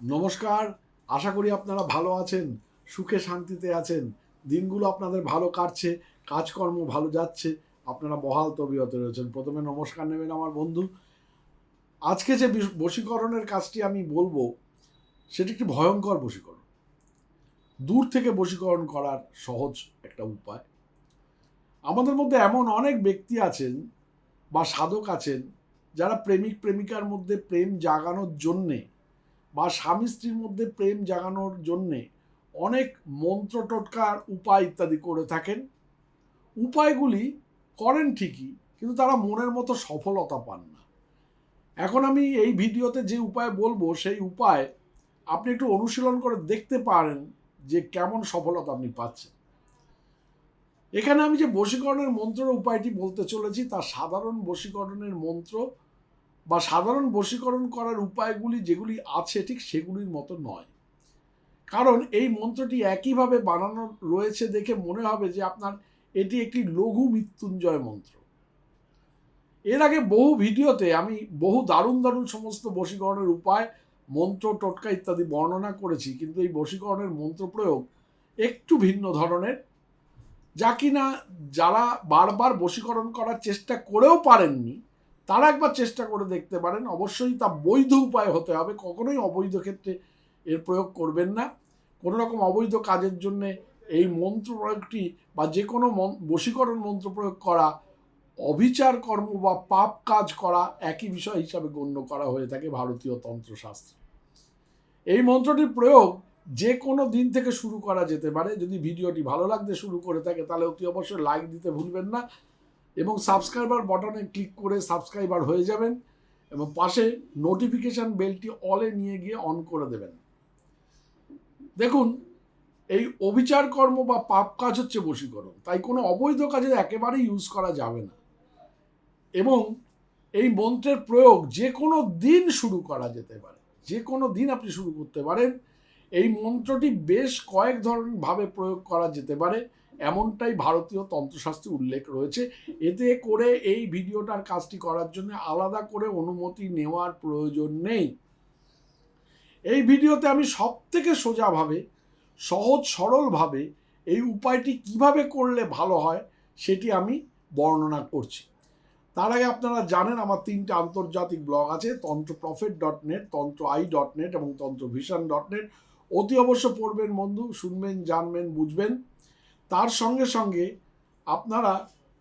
নমস্কার আশা করি আপনারা ভালো আছেন সুখে শান্তিতে আছেন। দিনগুলো আপনাদের ভালো কাটছে কাজকর্ম ভালো যাচ্ছে আপনারা বহাল তবিয়তে রয়েছেন। প্রথমে নমস্কার নেবেন আমার বন্ধু। আজকে যে বশীকরণের কাজটি আমি বলব সেটি একটি ভয়ঙ্কর বশীকরণ। দূর থেকে বশীকরণ করার সহজ একটা উপায়। আমাদের মধ্যে এমন অনেক ব্যক্তি আছেন বা সাধক আছেন যারা প্রেমিক প্রেমিকার মধ্যে প্রেম জাগানোর জন্যে বা স্বামী স্ত্রীর মধ্যে প্রেম জাগানোর জন্যে অনেক মন্ত্র টোটকার উপায় ইত্যাদি করে থাকেন। উপায়গুলি করেন ঠিকই, কিন্তু তারা মনের মতো সফলতা পান না। এখন আমি এই ভিডিওতে যে উপায় বলব, সেই উপায় আপনি একটু অনুশীলন করে দেখতে পারেন যে কেমন সফলতা আপনি পাচ্ছেন। এখানে আমি যে বশীকরণের মন্ত্রের উপায়টি বলতে চলেছি, তা সাধারণ বশীকরণের মন্ত্র বা সাধারণ বশীকরণ করার উপায়গুলি যেগুলি আছে ঠিক সেগুলির মতো নয়। কারণ এই মন্ত্রটি একইভাবে বানানো রয়েছে দেখে মনে হবে যে আপনার এটি একটি লঘু মৃত্যুঞ্জয় মন্ত্র। এর আগে বহু ভিডিওতে আমি বহু দারুণ দারুণ সমস্ত বশীকরণের উপায় মন্ত্র টোটকা ইত্যাদি বর্ণনা করেছি, কিন্তু এই বশীকরণের মন্ত্র প্রয়োগ একটু ভিন্ন ধরনের। যা কিনা যারা বারবার বশীকরণ করার চেষ্টা করেও পারেননি, তারা একবার চেষ্টা করে দেখতে পারেন। অবশ্যই তা বৈধ উপায় হতে হবে। কখনোই অবৈধ ক্ষেত্রে এর প্রয়োগ করবেন না। কোনো রকম অবৈধ কাজের জন্যে এই মন্ত্র প্রয়োগটি বা যে কোনো বশীকরণ মন্ত্র প্রয়োগ করা অবিচার কর্ম বা পাপ কাজ করা একই বিষয় হিসাবে গণ্য করা হয়ে থাকে ভারতীয় তন্ত্রশাস্ত্রে। এই মন্ত্রটির প্রয়োগ যে কোনো দিন থেকে শুরু করা যেতে পারে। যদি ভিডিওটি ভালো লাগতে শুরু করে থাকে, তাহলে অতি অবশ্যই লাইক দিতে ভুলবেন না এবং সাবস্ক্রাইবার বাটনে ক্লিক করে সাবস্ক্রাইবার হয়ে যাবেন এবং পাশে নোটিফিকেশান বেলটি অলে নিয়ে গিয়ে অন করে দেবেন। দেখুন, এই অবিচার কর্ম বা পাপ কাজ হচ্ছে বশীকরণ। তাই কোনো অবৈধ কাজে একেবারেই ইউজ করা যাবে না। এবং এই মন্ত্রের প্রয়োগ যে কোনো দিন শুরু করা যেতে পারে। যে কোনো দিন আপনি শুরু করতে পারেন। এই মন্ত্রটি বেশ কয়েক ধরনের ভাবে প্রয়োগ করা যেতে পারে। এমনটাই ভারতীয় তন্ত্রশাস্ত্রে উল্লেখ রয়েছে। এতে করে এই ভিডিওটার কাজটি করার জন্য আলাদা করে অনুমতি নেওয়ার প্রয়োজন নেই। এই ভিডিওতে আমি সব থেকে সোজাভাবে, সহজ সরলভাবে এই উপায়টি কীভাবে করলে ভালো হয় সেটি আমি বর্ণনা করছি। তার আগে আপনারা জানেন, আমার তিনটে আন্তর্জাতিক ব্লগ আছে Tantra prophet dot net Tantra I dot net এবং তন্ত্র ভিশন ডট নেট অতি অবশ্য পড়বেন বন্ধু, শুনবেন, জানবেন, বুঝবেন। তার সঙ্গে সঙ্গে আপনারা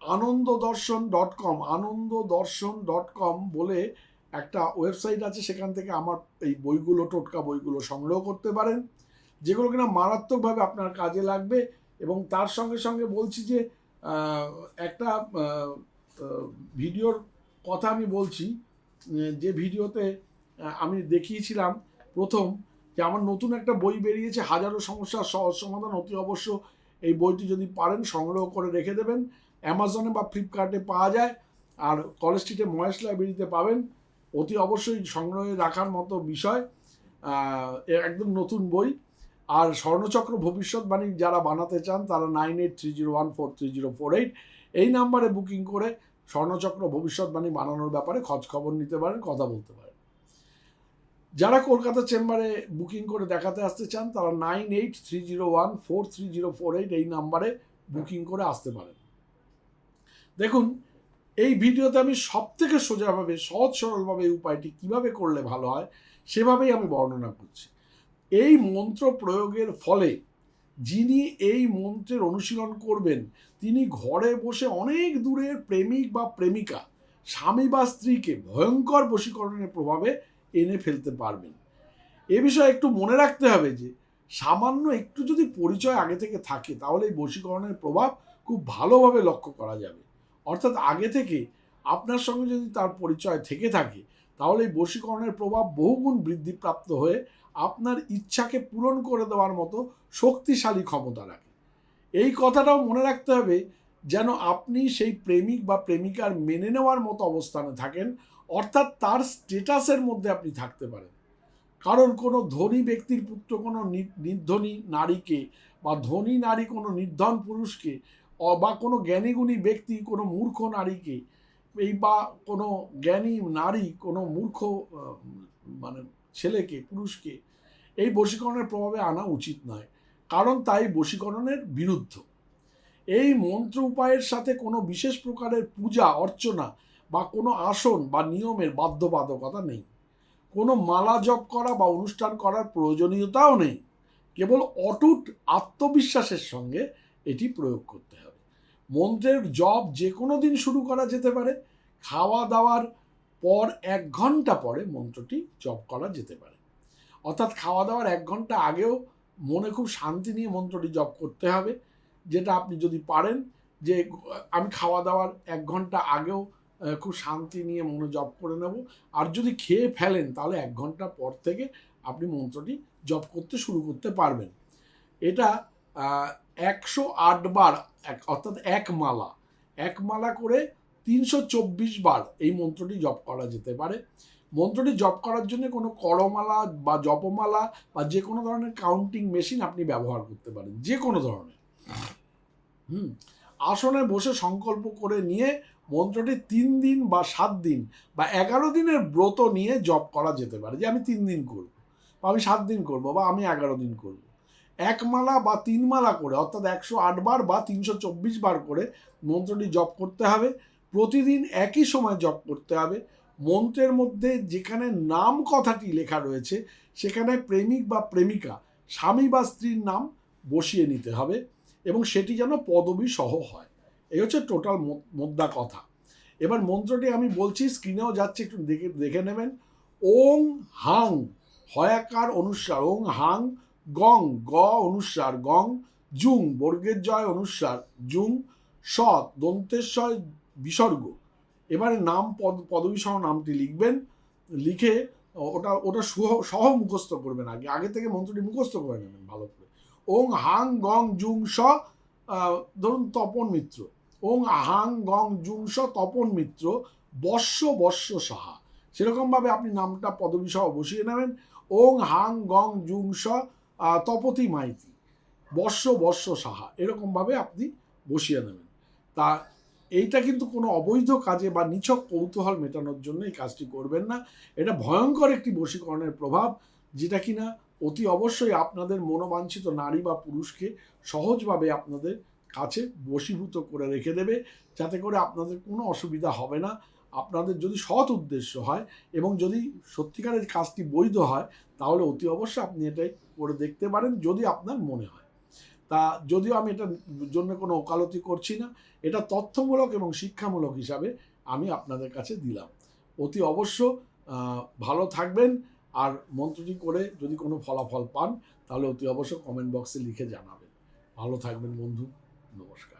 আনন্দ দর্শন ডট কম আনন্দ দর্শন ডট কম বলে একটা ওয়েবসাইট আছে, সেখান থেকে আমার এই বইগুলো, টোটকা বইগুলো সংগ্রহ করতে পারেন, যেগুলো কিনা মারাত্মকভাবে আপনার কাজে লাগবে। এবং তার সঙ্গে সঙ্গে বলছি যে একটা ভিডিওর কথা আমি বলছি যে ভিডিওতে আমি দেখিয়েছিলাম প্রথম যে আমার নতুন একটা বই বেরিয়েছে, হাজারো সমস্যার সহজ সমাধান, অতি অবশ্য এই বইটি যদি পারেন সংগ্রহ করে রেখে দেবেন। অ্যামাজনে বা ফ্লিপকার্টে পাওয়া যায়, আর কলেজ স্ট্রিটে মহেশ লাইব্রেরিতে পাবেন। অতি অবশ্যই সংগ্রহে রাখার মতো বিষয় একদম নতুন বই। আর স্বর্ণচক্র ভবিষ্যৎবাণী যারা বানাতে চান, তারা nine eight three zero one four three zero four eight এই নাম্বারে বুকিং করে স্বর্ণচক্র ভবিষ্যৎবাণী বানানোর ব্যাপারে খোঁজ খবর নিতে পারেন, কথা বলতে পারেন। যারা কলকাতা চেম্বারে বুকিং করে দেখাতে আসতে চান, তারা nine eight three zero one four three zero four eight এই নাম্বারে বুকিং করে আসতে পারেন। দেখুন, এই ভিডিওতে আমি সব থেকে সোজাভাবে, সহজ সরলভাবে এই উপায়টি কীভাবে করলে ভালো হয়, সেভাবেই আমি বর্ণনা করছি। এই মন্ত্র প্রয়োগের ফলে যিনি এই মন্ত্রের অনুশীলন করবেন, তিনি ঘরে বসে অনেক দূরের প্রেমিক বা প্রেমিকা, স্বামী বা স্ত্রীকে ভয়ঙ্কর বশীকরণের প্রভাবে এনে ফেলতে পারবেন। এ বিষয়ে একটু মনে রাখতে হবে যে, সামান্য একটু যদি পরিচয় আগে থেকে থাকে, তাহলে এই বশীকরণের প্রভাব খুব ভালোভাবে লক্ষ্য করা যাবে। অর্থাৎ আগে থেকে আপনার সঙ্গে যদি তার পরিচয় থেকে থাকে তাহলে এই বশীকরণের প্রভাব বহুগুণ বৃদ্ধিপ্রাপ্ত হয়ে আপনার ইচ্ছাকে পূরণ করে দেওয়ার মতো শক্তিশালী ক্ষমতা রাখে। এই কথাটাও মনে রাখতে হবে যেন আপনি সেই প্রেমিক বা প্রেমিকার মেনে নেওয়ার মতো অবস্থানে থাকেন, অর্থাৎ তার স্টেটাসের মধ্যে আপনি থাকতে পারেন। কারণ কোনো ধনী ব্যক্তির পুত্র কোনো নির্ধনী নারীকে বা ধনী নারী কোনো নির্ধন পুরুষকে বা কোনো জ্ঞানীগুণী ব্যক্তি কোনো মূর্খ নারীকে এই বা কোনো জ্ঞানী নারী, কোনো মূর্খ মানে ছেলেকে, পুরুষকে এই বশীকরণের প্রভাবে আনা উচিত নয়। কারণ তাই বশীকরণের বিরুদ্ধ। এই মন্ত্র উপায়ের সাথে কোনো বিশেষ প্রকারের পূজা, অর্চনা বা কোনো আসন বা নিয়মের বাধ্যবাধকতা নেই। কোনো মালা জপ করা বা অনুষ্ঠান করার প্রয়োজনীয়তাও নেই। কেবল অটুট আত্মবিশ্বাসের সঙ্গে এটি প্রয়োগ করতে হবে। মন্ত্রের জব যে কোনো দিন শুরু করা যেতে পারে। খাওয়া দাওয়ার পর এক ঘণ্টা পরে মন্ত্রটি জপ করা যেতে পারে। অর্থাৎ খাওয়া দাওয়ার এক ঘণ্টা আগেও মনে খুব শান্তি নিয়ে মন্ত্রটি জপ করতে হবে। যেটা আপনি যদি পারেন যে, আমি খাওয়া দাওয়ার এক ঘণ্টা আগেও খুব শান্তি নিয়ে মনে জপ করে নেব। আর যদি খেয়ে ফেলেন, তাহলে এক ঘণ্টা পর থেকে আপনি মন্ত্রটি জপ করতে শুরু করতে পারবেন। এটা একশো আট বার, এক- অর্থাৎ এক মালা। এক মালা করে তিনশো চব্বিশ বার এই মন্ত্রটি জপ করা যেতে পারে। মন্ত্রটি জপ করার জন্য কোনো করমালা বা জপমালা বা যে কোনো ধরনের কাউন্টিং মেশিন আপনি ব্যবহার করতে পারেন, যে কোনো ধরনের। হুম, আসনে বসে সংকল্প করে নিয়ে মন্ত্রটি তিন দিন বা সাত দিন বা এগারো দিনের ব্রত নিয়ে জপ করা যেতে পারে, যে আমি তিন দিন করব, বা আমি সাত দিন করব, বা আমি এগারো দিন করব। এক মালা বা তিন মালা করে, অর্থাৎ একশো আট বার বা তিনশো চব্বিশ বার করে মন্ত্রটি জপ করতে হবে। প্রতিদিন একই সময় জপ করতে হবে। মন্ত্রের মধ্যে যেখানে নাম কথাটি লেখা রয়েছে, সেখানে প্রেমিক বা প্রেমিকা, স্বামী বা স্ত্রীর নাম বসিয়ে নিতে হবে এবং সেটি যেন পদবী সহ হয়। এই হচ্ছে টোটাল মোদ্দা কথা। এবার মন্ত্রটি আমি বলছি স্ক্রিনেও যাচ্ছে, একটু দেখে দেখে নেবেন। ওং হাং, হয়াকার অনুস্বার ওং হাং গং, গ অনুস্বার গং, জুং, বর্গের জয় অনুস্বার জুং, সৎ, দন্তেশ্বর, বিসর্গ। এবারে নাম, পদ, পদবী সহ নামটি লিখবেন। লিখে ওটা ওটা সহ মুখস্থ করবেন আগে। আগে থেকে মন্ত্রটি মুখস্থ করে নেবেন ভালো করে। ওং হাং, গং, জুং, স ধরুন তপন মিত্র। ওং হাং, গং, জুং, স, তপন মিত্র বর্ষ বর্ষ সাহা। সেরকমভাবে আপনি নামটা, পদবী সহ বসিয়ে নেবেন। ওং হাং, গং, জুং, স তপতি মাইতি, বর্ষ বর্ষ সাহা, এরকমভাবে আপনি বসিয়ে নেবেন তা এইটা কিন্তু কোনো অবৈধ কাজে বা নিছক কৌতূহল মেটানোর জন্য এই কাজটি করবেন না। এটা ভয়ঙ্কর একটি বশীকরণের প্রভাব, যেটা কিনা অতি অবশ্যই আপনাদের মনোবাঞ্ছিত নারী বা পুরুষকে সহজভাবে আপনাদের কাছে বশীভূত করে রেখে দেবে, যাতে করে আপনাদের কোনো অসুবিধা হবে না। আপনাদের যদি সৎ উদ্দেশ্য হয় এবং যদি সত্যিকারের কাজটি বৈধ হয়, তাহলে অতি অবশ্যই আপনি এটাই করে দেখতে পারেন যদি আপনার মনে হয়। তা যদিও আমি এটার জন্য কোনো ওকালতি করছি না, এটা তথ্যমূলক এবং শিক্ষামূলক হিসাবে আমি আপনাদের কাছে দিলাম। অতি অবশ্য ভালো থাকবেন আর মন্ত্রটি করে যদি কোনো ফলাফল পান, তাহলে অতি অবশ্য কমেন্ট বক্সে লিখে জানাবেন। ভালো থাকবেন বন্ধু, নমস্কার।